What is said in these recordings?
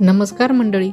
नमस्कार मंडळी.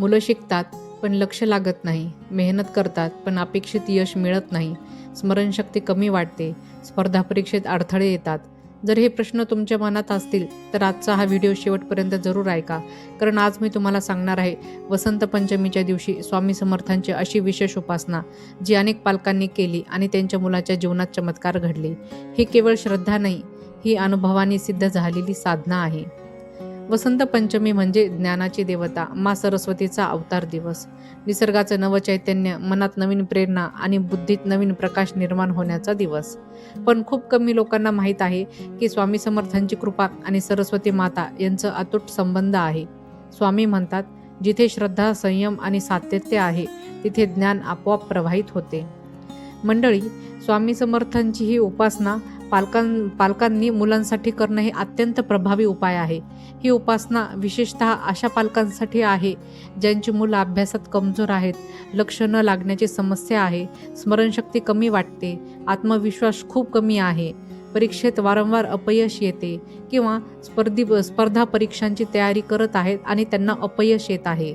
मुलं शिकतात पण लक्ष लागत नाही. मेहनत करतात पण अपेक्षित यश मिळत नाही. स्मरणशक्ती कमी वाटते. स्पर्धा परीक्षेत अडथळे येतात. जर हे प्रश्न तुमच्या मनात असतील तर आजचा हा व्हिडिओ शेवटपर्यंत जरूर ऐका. कारण आज मी तुम्हाला सांगणार आहे वसंत पंचमीच्या दिवशी स्वामी समर्थांची अशी विशेष उपासना जी अनेक पालकांनी केली आणि त्यांच्या मुलाच्या जीवनात चमत्कार घडले. ही केवळ श्रद्धा नाही ही अनुभवाने सिद्ध झालेली साधना आहे. वसंत पंचमी म्हणजे ज्ञानाची देवता मा सरस्वतीचा अवतार दिवस. निसर्गाचं नवचैतन्य मनात नवीन प्रेरणा आणि बुद्धीत नवीन प्रकाश निर्माण होण्याचा दिवस. पण खूप कमी लोकांना माहीत आहे की स्वामी समर्थांची कृपा आणि सरस्वती माता यांचं अतूट संबंध आहे. स्वामी म्हणतात जिथे श्रद्धा संयम आणि सातत्य आहे तिथे ज्ञान आपोआप प्रवाहित होते. मंडळी स्वामी समर्थांची ही उपासना पालकां पालकांनी मुलांसाठी करणं हे अत्यंत प्रभावी उपाय आहे. ही उपासना विशेषतः अशा पालकांसाठी आहे ज्यांची मुलं अभ्यासात कमजोर आहेत लक्ष न लागण्याची समस्या आहे स्मरणशक्ती कमी वाटते आत्मविश्वास खूप कमी आहे परीक्षेत वारंवार अपयश येते किंवा स्पर्धी स्पर्धा परीक्षांची तयारी करत आहेत आणि त्यांना अपयश येत आहे.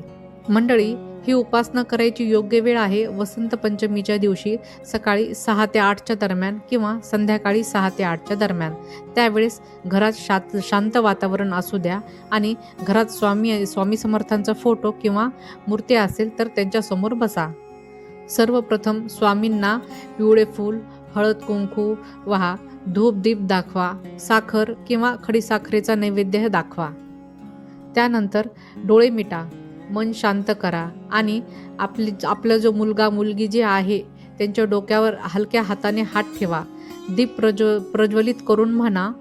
मंडळी ही उपासना करायची योग्य वेळ आहे वसंत पंचमीच्या दिवशी सकाळी सहा ते आठच्या दरम्यान किंवा संध्याकाळी सहा ते आठच्या दरम्यान. त्यावेळेस घरात शात शांत वातावरण असू द्या आणि घरात स्वामी स्वामी समर्थांचा फोटो किंवा मूर्ती असेल तर त्यांच्यासमोर बसा. सर्वप्रथम स्वामींना पिवळे फूल हळद कुंकू वहा धूप दीप दाखवा साखर किंवा खडीसाखरेचा नैवेद्य दाखवा. त्यानंतर डोळे मिटा. मन शांत करा. आणि आपली आपला जो मुलगा मुलगी जे आहे त्यांच्या डोक्यावर हलक्या हाताने हात ठेवा. दीप प्रज्व प्रज्वलित करून म्हणा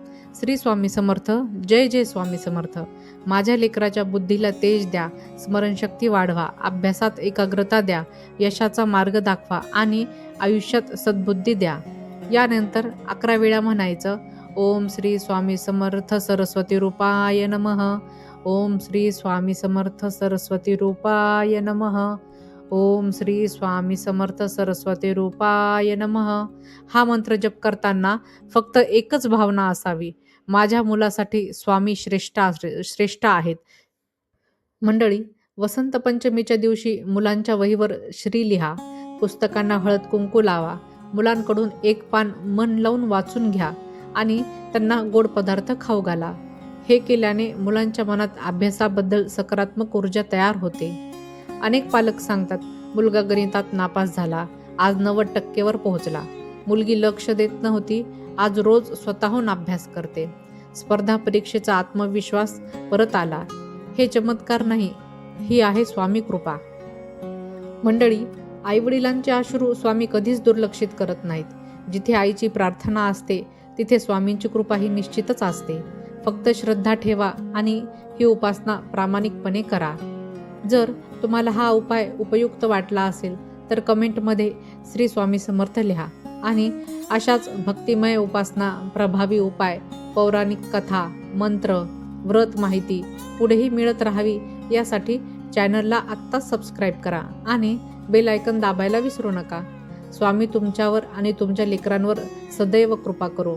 श्री स्वामी समर्थ जय जय स्वामी समर्थ. माझ्या लेकराच्या बुद्धीला तेज द्या स्मरणशक्ती वाढवा अभ्यासात एकाग्रता द्या यशाचा मार्ग दाखवा आणि आयुष्यात सद्बुद्धी द्या. यानंतर अकरा वेळा म्हणायचं ओम श्री स्वामी समर्थ सरस्वती रूपाय नमः. ओम श्री स्वामी समर्थ सरस्वती रूपाय नमः. ओम श्री स्वामी समर्थ सरस्वती रूपाय नमः. हा मंत्र जप करताना फक्त एकच भावना असावी. माझ्या मुलासाठी स्वामी श्रेष्ठ श्रेष्ठ आहेत. मंडळी वसंत पंचमीच्या दिवशी मुलांच्या वहीवर श्री लिहा पुस्तकांना हळद कुंकू लावा मुलांकडून एक पान मन लावून वाचून घ्या आणि त्यांना गोड पदार्थ खाऊ घाला. हे केल्याने मुलांच्या मनात अभ्यासाबद्दल सकारात्मक ऊर्जा तयार होते. अनेक पालक सांगतात मुलगा गणितात नापास झाला आज नव्वद टक्केवर पोहोचला. मुलगी लक्ष देत नव्हती आज रोज स्वतःहून अभ्यास करते. स्पर्धा परीक्षेचा आत्मविश्वास परत आला. हे चमत्कार नाही ही आहे स्वामी कृपा. मंडळी आईवडिलांचे अश्रू स्वामी कधीच दुर्लक्षित करत नाहीत. जिथे आईची प्रार्थना असते तिथे स्वामींची कृपा ही निश्चितच असते. फक्त श्रद्धा ठेवा आणि ही उपासना प्रामाणिकपणे करा. जर तुम्हाला हा उपाय उपयुक्त वाटला असेल तर कमेंटमध्ये श्री स्वामी समर्थ लिहा आणि अशाच भक्तिमय उपासना प्रभावी उपाय पौराणिक कथा मंत्र व्रत माहिती पुढेही मिळत राहावी यासाठी चॅनलला आत्ताच सबस्क्राईब करा आणि बेल आयकन दाबायला विसरू नका. स्वामी तुमच्यावर आणि तुमच्या लेकरांवर सदैव कृपा करो.